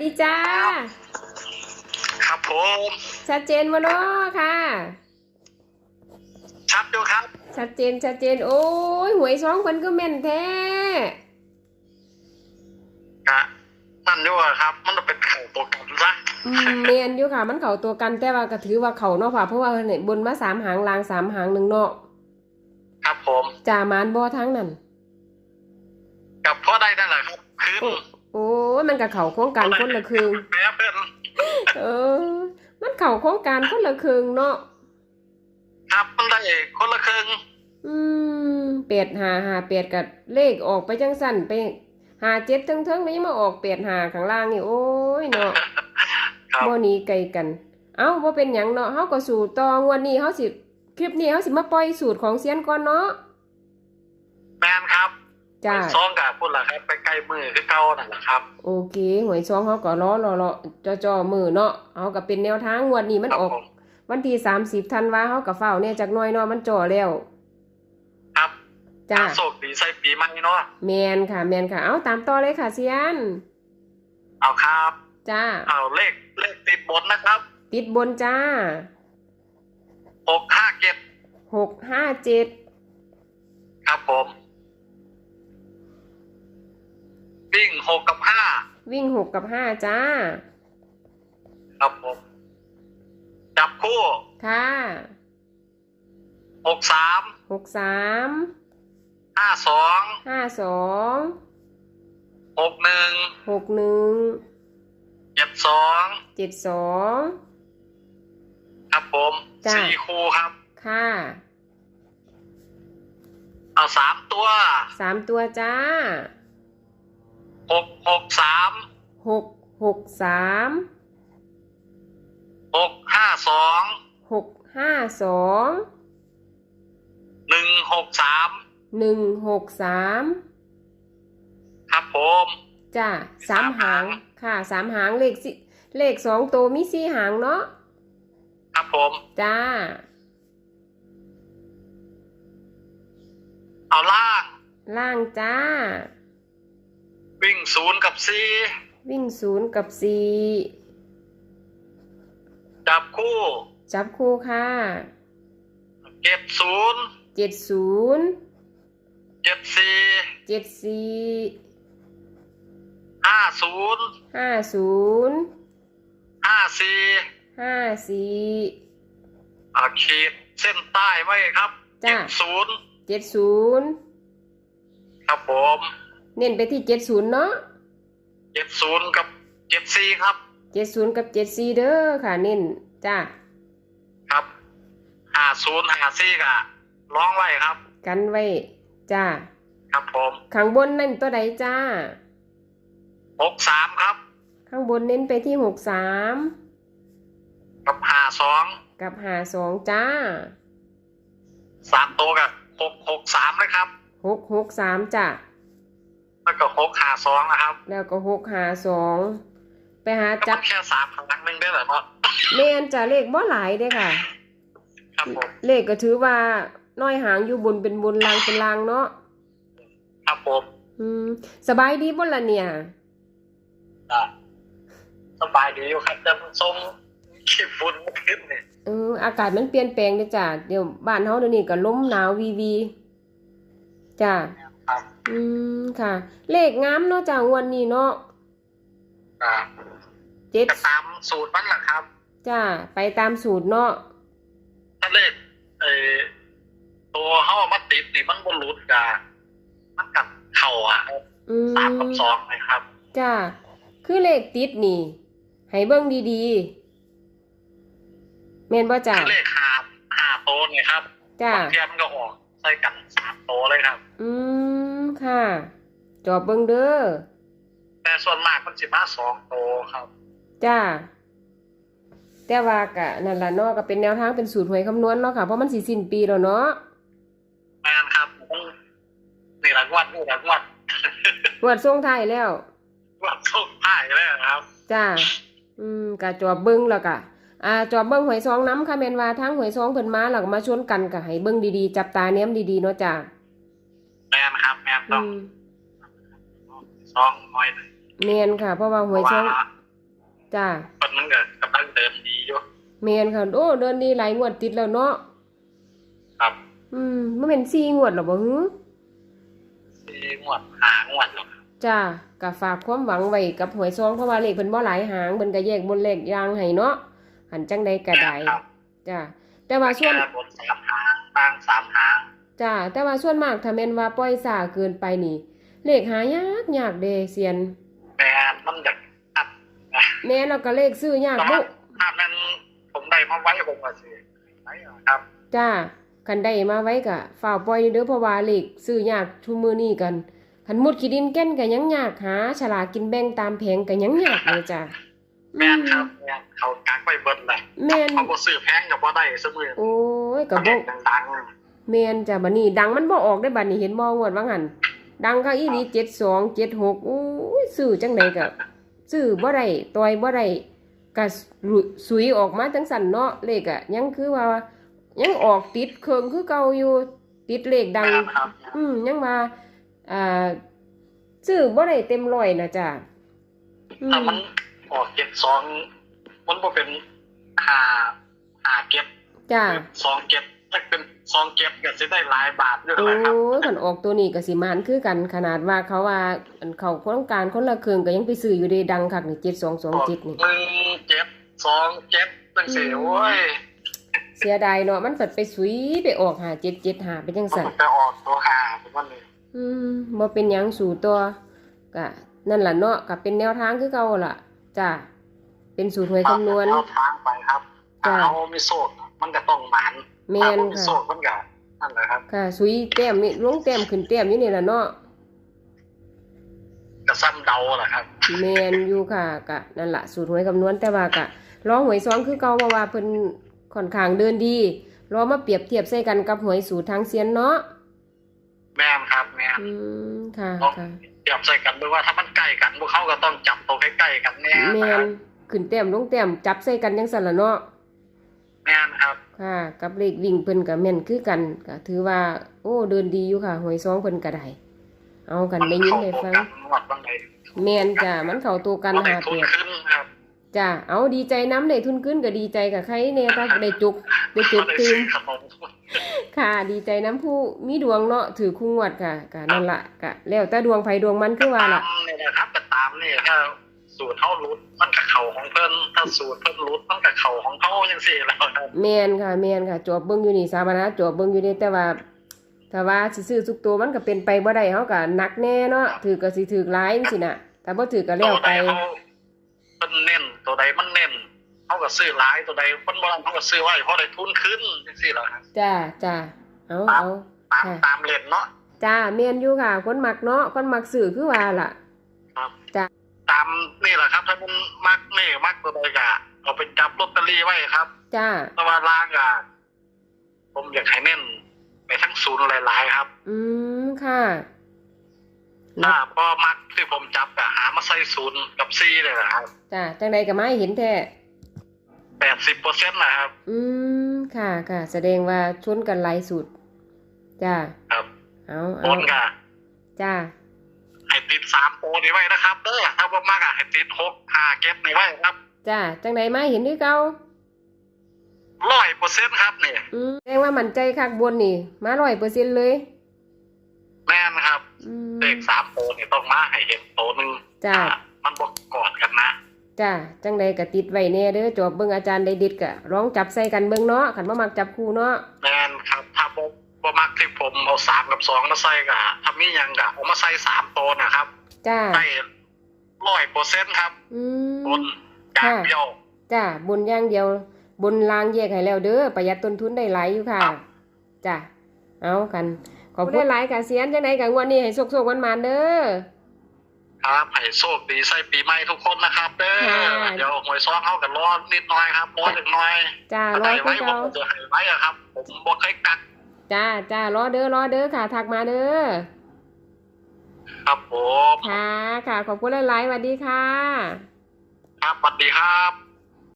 ดีจ้า ครับผม ชัดเจนวะเนาะค่ะ ชัดอยู่ครับ ชัดเจนชัดเจน โอ้ยหวยสองคนก็แม่นแท้กะนั่นอยู่อะครับ มันต้องเป็นเข่าตัวกันซะอืมเมียนอยู่ค่ะ มันเข่าตัวกันแต่ว่าก็ถือว่าเข่าเนาะค่ะ เพราะว่าเนี่ยบนมาสามหางลางสามหางหนึ่งเนาะ ครับผมจ่ามานบ่ทั้งนั้นกับพ่อได้นั่นแหละครับ คืนโอ้ โอ้ยมันกับเข่าโครงการคนละครึ่งแม่เพื่อนเออ มันเข่าโครงการคนละครึ่งเนาะครับมันได้คนละครึ่งอืมเปียดหาหาเปียดกับเลขออกไปจังสั่นไปหาเจ็ดทั้งเทิงแล้วยังมาออกเปียดหาข้างล่างนี่โอ้ยเนาะครับบ่หนีไกลกัน เอ้าบ่เป็นหยังเนาะเฮาก็สู่ต่องวดนี้เฮาสิคลิปนี้เฮาสิมาปล่อยสูตรของเซียนก่อนเนาะแมนครับ จ้าซองกับพุ่นละครับไปใกล้มือคือเก่านั่นแหละครับ โอเคหวยซองเฮาก็รอรอรอจ่อๆมือเนาะเฮาก็เป็นแนวทางงวดนี้มันครับออกผมวันที่30ธันวาเฮาก็เฝ้าเนี่ยจักหน่อยเนาะมันจ่อแล้ว ครับจ้าโชคดีใส่ปีใหม่เนาะแมนค่ะ แมนค่ะ เอาตามต่อเลยค่ะเซียน เอาครับ จ้า เอาเลขเลขติดบนนะครับ ติดบนจ้าหกห้าเก็บ657ครับผม วิ่งหกกับห้าวิ่งหกกับห้าจ้า ครับผม จับคู่ค่ะหกสามหกสามห้าสองห้าสองหกหนึ่งหกหนึ่งเจ็ดสองเจ็ดสองครับผมจ้ะสี่คู่ครับ ค่ะ เอาสามตัวสามตัวจ้า หกหกสามหกหกสามหกห้าสองหกห้าสองหนึ่งหกสามหนึ่งหกสามครับผมจ้าสามหางค่ะสามหางเลขสิเลขสองตัวมีสี่หางเนาะครับผมจ้า เอาล่าง ล่างจ้าวิ่ งศูนย์กับสี่วิ่งศูนย์กับสี่จับคู่ จับคู่ค่ะเก็บศูนย์เจ็ดศูนย์เจ็ดสี่เจ็ดสี่ห้าศูนย์ห้าศูนย์ห้าสี่ห้าสี่เอาขีดเส้นใต้ไว้ครับจ้ะเจ็ดศูนย์เจ็ดศูนย์ครับผม เน้นไปที่เจ็ดศูนย์เนาะเจ็ดศูนย์กับเจ็ดสี่ครับเจ็ดศูนย์กับเจ็ดสี่เด้อค่ะ เน้นจ้าครับห้าศูนย์ห้าสี่กะร้องไว้ครับ กันไว้จ้าครับผมข้างบนนั่นตัวใดจ้าหกสามครับ ข้างบนเน้นไปที่หกสามกับห้าสองกับหาสองจ้าสามตัวกับหกหกสามนะครับหกหกสามจ้า แล้วก็หกห้าสองนะครับ แล้วก็หกหาสองไปหาก็จับมันแค่สามครั้งหนึ่งได้เหรอเนาะแม่นจ้าเลขบ่หลายเด้อค่ะ ครับผมเลขก็ถือว่าน้อยหางอยู่บนเป็นบนลางเป็นลางเนาะครับผม อืมสบายดีบ่ล่ะเนี่ยอะสบายดีอยู่ครับจะส้มขี้ฝุ่นไม่ขึ้นเนี่ยเอออากาศมันเปลี่ยนแปลงเด้อจ้ะเดี๋ยวบ้านเฮาเดี๋ยวนี้ก็ลมหนาววีวีจ้ะครับ อืมค่ะ เลขงามเนาะจ้ะงวดนี้เนาะอ่าเจ็ดจะตามสูตรมันแหละครับ จ้ะไปตามสูตรเนาะถ้าเลขเออตัวเข้ามาติดนี่มันบนรุดกามันกับเข่าอะอืมสามกับสองนะครับ จ้ะคือเลขติดนี่ ให้เบิ่งดีๆแม่นบ่จ้ะคือเลขหาหาโตวเนี่ยครับจ้ะบางเทียมนก็ออกใส่กันสามโตวเลยครับ อืมค่ะ จอบเบิ่งเด้อ แต่ส่วนมากมันสิมาสองโตวครับ จ้า แต่ว่ากะนั่นล่ะเนาะก็เป็นแนวทางเป็นสูตรหวยคำนวณเนาะค่ะ เพราะมันสิสิ้นปีแล้วเนาะแม่นครับนี่หลังวัดนี่หลังวัดงวดส่งท้ายแล้ววัดส่งท้ายเลยครับ จ้า อืมกะจอบเบิ่งแล้วกะ อ่าจอบเบิ่งหวยซองน้ำค่ะแม่นว่าทั้งหวยซองเพิ่นมาแล้วก็มาชนกันกะให้เบิ่งดีๆ จับตาแนมดีๆเนาะจ้าแม่นครับ แม่นอืต้องมซองหน่อยหนึ่งแม่นค่ะ เพราะว่าหเพวยราะซว่าองจ้ามันมันก็กำลังเดินดีอยู่แมนค่ะโอ้เดินดีหลายงวดติดแล้วเนาะครับ อืมมันเป็น4งวดหรอบ่หือสี่งวดหางวดแล้วครับจ้าก็ฝากความหวังไว้กับหวยซองเพราะว่าเลขเพิ่นบ่หลายหางเพิ่นก็แยกบนเลขยางให้เนาะ หันจังใดก็ได้ครับจ้าแต่ว่าส่วนแค่บนสามหางล่างสามหางจ้าแต่ว่าส่วนมากถ้าแม่นว่าปล่อยซ่าเกินไปนี่เลขหายากยากเด้เซียนแม่มันอยากอัดแม่แล้วก็เลขซื้อยากแต่บุว่าถ้านั้นผมได้มาไว้ผมก็สิไว้อะครับจ้ากันได้มาไว้ก็ฝ่ากปล่อยเด้อเพราะว่าเลขซื้อยากทุกมื้อนี้กันคันมุดขี้ดินแก่นก็ยังยากหาฉลากกินแบ่งตามแผงก็ยังยากเลยจ้า แม่นครับแม่นเขากักไว้เบิดเลยแม่นเขาบ่ซื้อแพงกับบ่ได้เสมอโอ้ยก็ก็บ่บ่ดังแม่นจ้ะบัดนี้ ดังมันบ่ออกได้บัดนี้เห็นบ่งวดว่างั้นดังก็อีหลี72 76อู้ยซื้อจังไดก็ซื้อบ่ได้ต่อยบ่ได้ก็หลุสุยออกมาจังสั่นเนาะเลขอะยังคือว่า ยังออกติดเครื่องคือเก่าอยู่ติดเลขๆดังแม่นครับอืมยังว่าอ่าซื้อบ่ได้เต็มร้อยนะจ้ะอืถ้ามมัน ออกเก็บสองมันบ่เป็นหาหาเก็บจ้ะสองเก็บถ้าเป็นสองเก็บก็สิได้หลายบาทด้วยโอ้นะครับยคันออกตัวนี้ก็สิมานคือกันขนาดว่าเขาว่าอันเขาโครงการคนละเครื่องก็ยังไปซื้ออยู่เดดังคักนี่7227นี่หนึ่งเจ็ดสองเจ็ดตั้งสี่อืมโอ้ยเสียดายเนาะมันเปิดไปสุยไปออกหาเจ็ดเจ็ดหาเป็นจังมัสันนไปออกตัวหาเป็นวันนี้อืมบ่เป็นหยังสู่ตัวก็นั่นล่ะเนาะก็เป็นแนวทางคือเก่าล่ะ จ้ะเป็นสูตรหวยคำนวณเอาทางไปครับจ้ะเอามีโซกมันก็ต้องหมานแม่นถ้าบ่มีค่ะโซกมันก็นั่นแหละครับค่ะสุยแต้มนี่ลงแต้มขึ้นแต้มอยู่นี่ล่ะเนาะก็ซ้ำเดาแหละครับแม่นอยู่ค่ะก็นั่นล่ะสูตรหวยคำนวณแต่ว่าก็รอหวยซ้อมคือเก่าเพราะว่าเพิ่นค่อนข้างเดินดีรอมาเปรียบเทียบใส่กันกับหวยสูตรทางเซียนเนาะแม่นครับแม่นอืมค่ะค่ะ เทียบใส่กันด้วยว่าถ้ามันใกล้กันพวกเขาก็ต้องจับตัวใกล้ๆกันแน่แม่นะครันบขึ้นแต้มลงแต้มจับใส่กันจังซั่นล่ะเนาะแม่นครับค่ะกับเลขวิ่งเพิ่นก็แม่นคือกันก็ถือว่า โอ้เดินดีอยู่ค่ะหวยซองเพิ่นก็ได้เอากันได้ยินได้ฟังมันเข้าตัวกันหมดบางใดแม่นจ้ะมันเข้าตัวกันบ่ได้หาทุเปีนยดขึ้นครับจ้ะเอาดีใจน้ำได้ทุนขึ้นก็ดีใจกับใครแน่ถ้าได้จุกได้จุกบ่ได้ตื่ซื้นอขนม ค่ะ ดีใจน้ำผู้มีดวงเนาะถือคู่งวดค่ะก็นั่นล่ะก็แล้วแต่ดวงไผดวงมันคือว่าล่ะตามนี่นะครับแต่ตามนี่ถ้าสูตรเท่ารุดมันกับเข่าของเพิ่นถ้าสูตรเพิ่นรุดมันกับเข่าของเขาจังซี่แล้วครับแม่นค่ะแม่นค่ะจอบเบิ่งอยู่นี่สาบานะจอบเบิ่งอยู่นี่แต่ว่าถ้าว่าสิซื้อทุกตัวมันก็เป็นไปบ่ได้เฮาก็หนักแน่เนาะถือก็สิถือหลายจังซี่น่ะถ้าบ่ถือก็แล้วตัวไปใดเขาเพิ่นเน้นตัวใดมันเน้น เขาก็ซื้อหลายตัวใดเพิ่นบ่เขาก็ซื้อไว้เพราะได้ทุนขึ้นจังซี่แหละครับจ้าจ้าเอาเอาตามค่ะตามเลนเนาะจ้าแม่นอยู่ค่ะ คนมักเนาะคนมักสื่อคือว่าล่ะ ครับจ้ะตามนี่แหละครับ ถ้ามันมักนี่มักตัวใดก็เอาไปจับลอตเตอรี่ไว้ครับ จ้าแต่ว่าล่างอะผมอยากให้เน้นไปทั้งศูนย์หลายๆครับ อืมค่ะถ้าพอมักที่ผมจับก็หามาใส่ศูนย์กับซีเลยนะครับจ้าจังใดก็มาให้เห็นแท้ แปดสิบเปอร์เซ็นต์นะครับ อืม ค่ะค่ะ แสดงว่าชนกันหลายสุด จ้า ครับ เอาโอเอานกับจ้า ให้ติดสามโปรนี้ไว้นะครับเด้อถ้าว่ามากอะให้ติดหกห้าเก็บนี่ไว้ครับจ้า จังใดมาให้เห็นคือเก่าร้อยเปอร์เซ็นต์ครับนี่อืมแสดงว่ามั่นใจคักบนนี่ มา100%เลย แม่นครับ อืม เลขสามโปรนี่ต้องมาให้เห็นโตหนึ่งจ้าอะมันบอกกอดกันนะ จ้าจังใดก็ติดไว้แน่เด้อจอบเบิ่งอาจารย์ได้ดิดก็ร้องจับใส่กันเบิ่งเนาะคันบ่มักจับคู่เนาะแม่นครับถ้าบ่บ่มักที่ผมเอาสามกับสองมาใส่กะถ้ามีหยังกะเอามาใส่สามโตนะครับจ้าได้ร้อยเปอร์เซ็นต์ครับอืบมนกลางเดียวจ้าบนอย่างเดียว บนรางแยกให้แล้วเด้อประหยัดต้นทุนได้หลายอยู่ค่ะครับจ้าเอากันขอบคุณหลายๆค่ะเสียนจังไดกับงวดนี้ให้สุกๆมันๆเด้อ ครับให้โชคดีใส่ปีใหม่ทุกคนนะครับเด้อค่ะเดี๋ยวหวยซองเขากันรอนิดหน่อยครับรอเล็กน้อยจ้าถ้ารอให้คือไว้ผเก่ามก็จะให้ไว้อะครับ ผมบ่เคยกักจ้าจ้ารอเด้อรอเด้อค่ะ ทักมาเด้อครับผมค่ะค่ะขอบคุณหลายๆสวัสดีค่ะ ครับสวัสดีครับ